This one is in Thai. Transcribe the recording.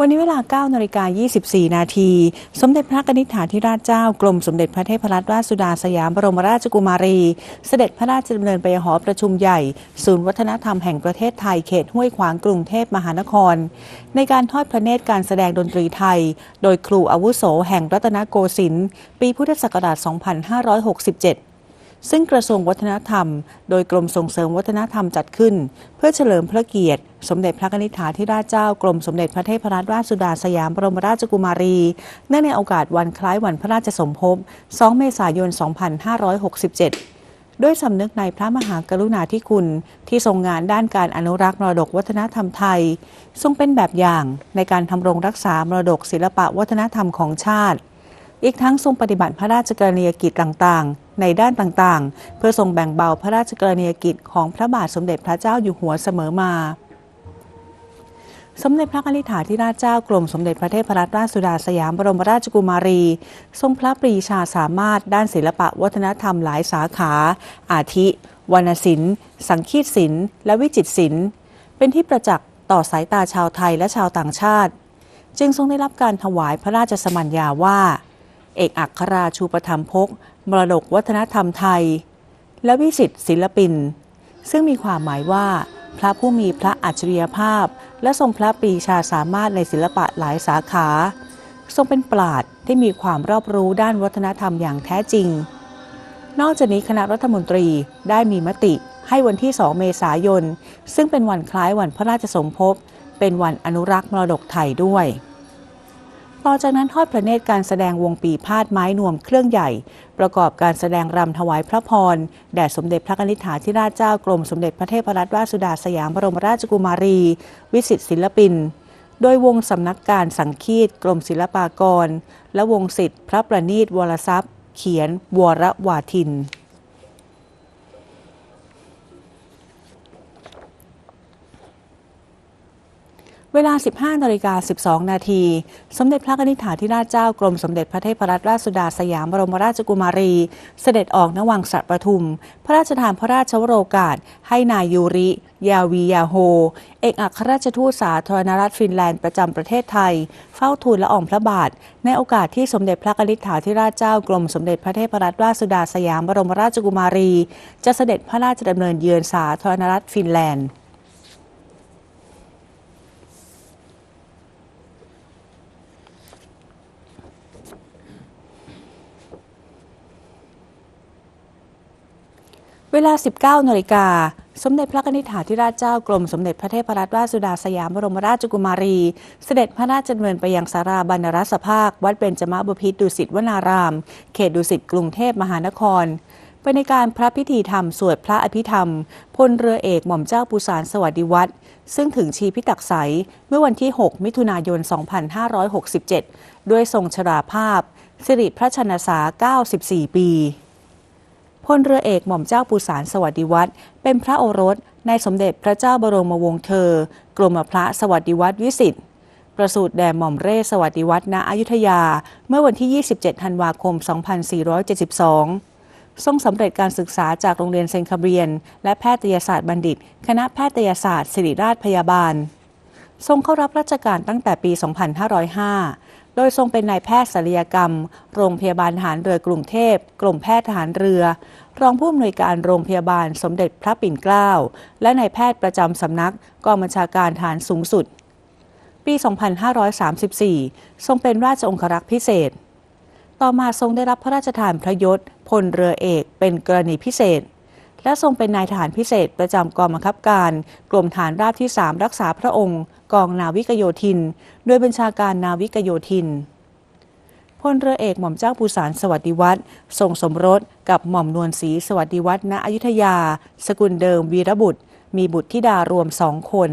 วันนี้เวลา 9 นาฬิกา 24 นาที สมเด็จพระนิษฐาธิราชเจ้ากรมสมเด็จพระเทพรัตนราชสุดาสยามบรมราชกุมารี เสด็จพระราชดำเนินไปยังหอประชุมใหญ่ ศูนย์วัฒนธรรมแห่งประเทศไทยเขตห้วยขวางกรุงเทพมหานคร ในการทอดพระเนตรการแสดงดนตรีไทย โดยครูอาวุโสแห่งรัตนโกสินทร์ปีพุทธศักราช 2567 ซึ่งกระทรวงวัฒนธรรม โดยกรมส่งเสริมวัฒนธรรมจัดขึ้น เพื่อเฉลิมพระเกียรติ สมเด็จพระนิธิถาธิราชเจ้ากรมสมเด็จพระเทพรัตนราชสุดาสยามบรมราชกุมารี เนื่องในโอกาสวันคล้ายวันพระราชสมภพ 2 เมษายน 2567ด้วยสำนึกในพระมหากรุณาธิคุณ ที่ทรงงานด้านการอนุรักษ์มรดกวัฒนธรรมไทย ทรงเป็นแบบอย่างในการทำรงรักษามรดกศิลปะวัฒนธรรมของชาติ อีกทั้งทรงปฏิบัติพระราชกรณียกิจต่างๆ ในด้านต่างๆ เพื่อทรงแบ่งเบาพระราชกรณียกิจของพระบาทสมเด็จพระเจ้าอยู่หัวเสมอมา สมเด็จพระนิธิถาธิราชเจ้ากรมสมเด็จพระเทพรัตนราชสุดาสยามบรมราชกุมารี ทรงพระปรีชาสามารถด้านศิลปะวัฒนธรรมหลายสาขา อาทิ วรรณศิลป์ สังคีตศิลป์ และวิจิตรศิลป์ เป็นที่ประจักษ์ต่อสายตาชาวไทยและชาวต่างชาติ จึงทรงได้รับการถวายพระราชสมัญญาว่า เอกอัครราชูปถัมภกมรดกวัฒนธรรมไทย และวิสิตศิลปิน ซึ่งมีความหมายว่า พระผู้มีพระอัจฉริยภาพ และทรงพระปรีชาสามารถในศิลปะหลายสาขา ทรงเป็นปราดที่มีความรอบรู้ด้านวัฒนธรรมอย่างแท้จริง นอกจากนี้คณะรัฐมนตรีได้มีมติให้วันที่ 2 เมษายน ซึ่งเป็นวันคล้ายวันพระราชสมภพ เป็นวันอนุรักษ์มรดกไทยด้วย ต่อจากนั้นทอดพระเนตรการแสดงวงปีพาดไม้นวมเครื่องใหญ่ ประกอบการแสดงรำถวายพระพร แด่สมเด็จพระนิธิถาธิราชเจ้ากรมสมเด็จพระเทพรัตนราชสุดาสยามบรมราชกุมารี วิสิตศิลปิน โดยวงสำนักการสังคีตกรมศิลปากร และวงศิษย์พระประณีตวรทรัพย์ เขียนวรวาทิน เวลา 15นาฬิกา12 นาที สมเด็จพระนิธิถาธิราชเจ้ากรมสมเด็จพระเทพรัตนราชสุดาสยามบรมราชกุมารี เสด็จออกนวังสระประทุม พระราชทานพระราชวโรกาส ให้นายยูริ ยาวียาโฮ เอกอัครราชทูตสาธารณรัฐฟินแลนด์ประจำประเทศไทย เฝ้าทูลละอองพระบาท ในโอกาสที่สมเด็จพระนิธิถาธิราชเจ้ากรมสมเด็จพระเทพรัตนราชสุดาสยามบรมราชกุมารี จะเสด็จพระราชดำเนินเยือนสาธารณรัฐฟินแลนด์ เวลา 19นาฬิกา สมเด็จพระนิธิถาธิราชเจ้ากรมสมเด็จพระเทพรัตนราชสุดาสยามบรมราชกุมารี เสด็จพระราชดำเนินไปยังสาราบรรณรัศภาค วัดเบญจมบพิตรดุสิตวนาราม เขตดุสิตกรุงเทพมหานครไปในการพระพิธีธรรม สวดพระอภิธรรม พลเรือเอกหม่อมเจ้าปุสารสวัสดิวัตรซึ่งถึงชีพิตักใสเมื่อวันที่ 6 มิถุนายน 2567 ด้วยทรงชราภาพ สิริพระชนสา94 ปี พลเรือเอกหม่อมเจ้าปุสารสวัสดิวัตรเป็นพระโอรสในสมเด็จพระเจ้าบรมวงศ์เธอ กรมพระสวัสดิวัตรวิสิตประสูติแด่หม่อมเรศสวัสดิวัฒน์ณอยุธยา เมื่อวันที่ 27 ธันวาคม 2472 ทรงสำเร็จการศึกษาจากโรงเรียนเซนคาเบียน และแพทยศาสตร์บัณฑิต คณะแพทยศาสตร์ ศิริราชพยาบาล ทรงเข้ารับราชการตั้งแต่ปี 2505 โดยทรงเป็นนายแพทย์ศัลยกรรม โรงพยาบาลทหารเรือกรุงเทพกรมแพทย์ทหารเรือ รองผู้อำนวยการโรงพยาบาลสมเด็จพระปิ่นเกล้า และนายแพทย์ประจำสำนักกองบัญชาการทหารสูงสุด ปี 2534 ทรงเป็นราชองครักษ์พิเศษ ต่อมาทรงได้รับพระราชทานพระยศพลเรือเอกเป็นกรณีพิเศษ และทรงเป็นนายทหารพิเศษประจำกองบังคับการ กรมฐานราบที่ 3 รักษาพระองค์ กองนาวิกโยธิน โดยบัญชาการนาวิกโยธินพลเรือเอกหม่อมเจ้าปูสารสวัสดิวัตรทรงสมรสกับหม่อมนวลศรีสวัสดิวัฒน์ณอยุธยา สกุลเดิมวีรบุตร มีบุตรธิดารวมสองคน